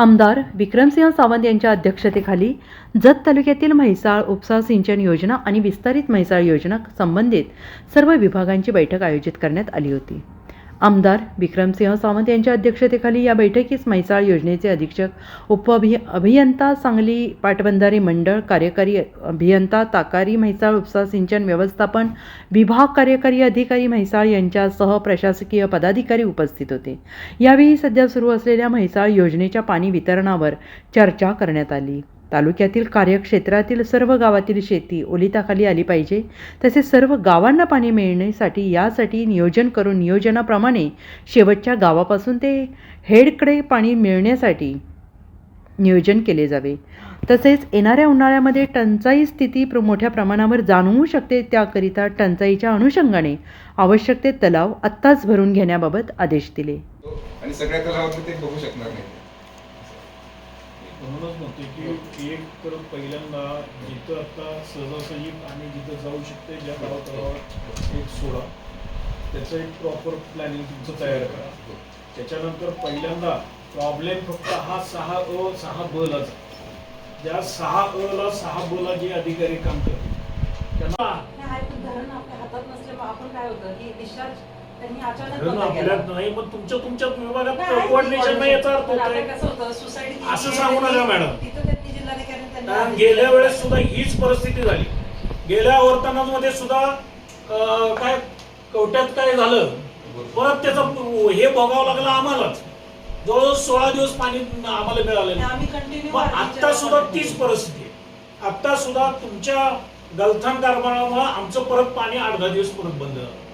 आमदार विक्रमसिंह सावंत यांच्या अध्यक्षतेखाली जत तालुक्यातील म्हैसाळ उपसा सिंचन योजना आणि विस्तारित म्हैसाळ योजना संबंधित सर्व विभागांची बैठक आयोजित करण्यात आली होती. आमदार विक्रमसिंह सावंत यांच्या अध्यक्षतेखाली या बैठकीस म्हैसाळ योजनेचे अधीक्षक उपअभि अभियंता सांगली पाटबंधारे मंडळ कार्यकारी अभियंता ताकारी म्हैसाळ उपसा सिंचन व्यवस्थापन विभाग कार्यकारी अधिकारी म्हैसाळ यांच्यासह प्रशासकीय पदाधिकारी उपस्थित होते. यावेळी सध्या सुरू असलेल्या म्हैसाळ योजनेच्या पाणी वितरणावर चर्चा करण्यात आली. तालुक्यातील कार्यक्षेत्रातील सर्व गावातील शेती ओलिताखाली आली पाहिजे. तसेच सर्व गावांना पाणी मिळण्यासाठी यासाठी नियोजन करून नियोजनाप्रमाणे शेवटच्या गावापासून ते हेडकडे पाणी मिळण्यासाठी नियोजन केले जावे. तसेच येणाऱ्या उन्हाळ्यामध्ये टंचाई स्थिती प्र मोठ्या प्रमाणावर जाणवू शकते. त्याकरिता टंचाईच्या अनुषंगाने आवश्यक ते तलाव आत्ताच भरून घेण्याबाबत आदेश दिले. आणि सगळ्या तलावात ते बघू शकणार नाही. म्हणूनच म्हणतोय की एक तर पहिल्यांदा जिथं आता सहजासहजी आणि जिथं जाऊ शकते ज्या गावात एक सोडा त्याचं एक प्रॉपर प्लॅनिंग तुमचं तयार करा. त्याच्यानंतर पहिल्यांदा प्रॉब्लेम फक्त हा सहा अ सहा ब ज्या सहा अ ला सहा ब ला जे अधिकारी काम करतात त्यांना आपल्या हातात नसल्यामुळे आपण काय होतं की डिस्चार्ज त्यांनी अचानक धरण बंद केलं. आपल्यात नाही मग तुमच्या तुमच्या विभागात नाही, कोऑर्डिनेशन नाही याचा अर्थ पण आता होतोय कसं होतं सोसायटी असं सांगू नका मॅडम. तिथं त्यांनी जिल्हाधिकारी त्यांनी कारण आदेश गेल्या दिले. वेळेस सुद्धा हीच परिस्थिती झाली गेल्या वर्तनामध्ये सुद्धा अं, काय कवट्यात काय झालं परत त्याचं हे बघावं लागलं आम्हालाच जवळजवळ सोळा दिवस पाणी आम्हाला मिळालं आणि नाही. आम्ही कंटिन्यू मग आता सुद्धा तीच परिस्थिती आहे आता सुद्धा तुमच्या गलथान कारभारामुळे आमचं परत पाणी आठ दहा दिवस परत बंद झालं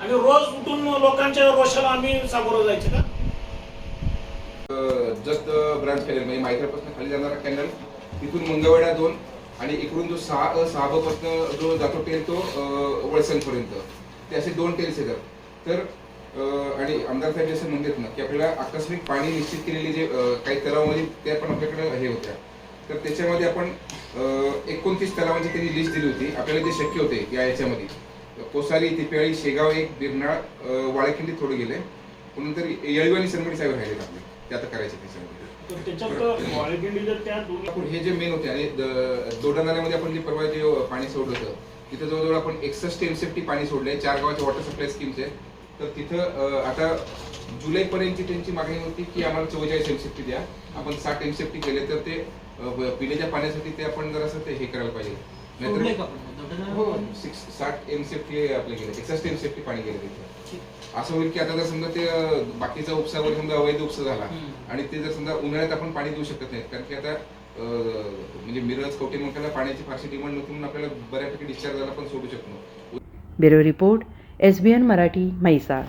आणि रोज उठून लोकांच्या रोषाला आम्ही सामोरं जायचं का? जस्ट ब्रांच कॅनल म्हणजे मायक्रोपासून खाली जाणारा कॅनल तिथून मंगळवेढा दोन आणि इकडून जो सहा अ सहा जो जातो टेल तो वळसणपर्यंत. ते असे दोन टेल्स येतात तर आणि आमदार साहेब जसं म्हणतात ना की आपल्याला आकस्मिक पाणी निश्चित केलेली जे काही तलावामध्ये त्या पण आपल्याकडे हे होत्या. तर त्याच्यामध्ये आपण एकोणतीस तलावांची त्यांनी लिस्ट दिली होती. आपल्याला जे शक्य होते या याच्यामध्ये. कोसारी तिपेळी शेगाव एक बिरनाळ वाळेखिंडी थोडे गेले. नंतर येळवी आणि सरमडी साहेब राहिले आपले. ते आता करायचे त्याच्यामध्ये हे जे मेन होते आणि दोडा नाल्यामध्ये आपण जे परवा जे पाणी सोडलं होतं तिथं जवळजवळ आपण एकसष्ट एमसेफ्टी पाणी सोडले चार गावाच्या वॉटर सप्लाय स्कीमचे तर तिथं आता जुलै पर्यंतची त्यांची मागणी होती की आम्हाला चव्वेचाळीस एमसेफ्टी द्या. आपण साठ एमसेफ्टी केले तर ते पिण्याच्या पाण्यासाठी ते आपण जरासं ते हे करायला पाहिजे. हो सिक्स साठ एमसेफ्टी आपले गेले एकसष्ट एमसेफ्टी पाणी गेले तिथे असं होईल की आता जर समजा ते बाकीचा उपसा वगैरे समजा अवैध उपसा झाला आणि ते जर समजा उन्हाळ्यात आपण पाणी देऊ शकत नाही कारण की आता म्हणजे मिरज कवटे मंकाला पाण्याची फारशी डिमांड नव्हती म्हणून आपल्याला बऱ्यापैकी डिस्चार्ज झाला पण सोडू शकतो bureau report S B N Marathi Mhaisal.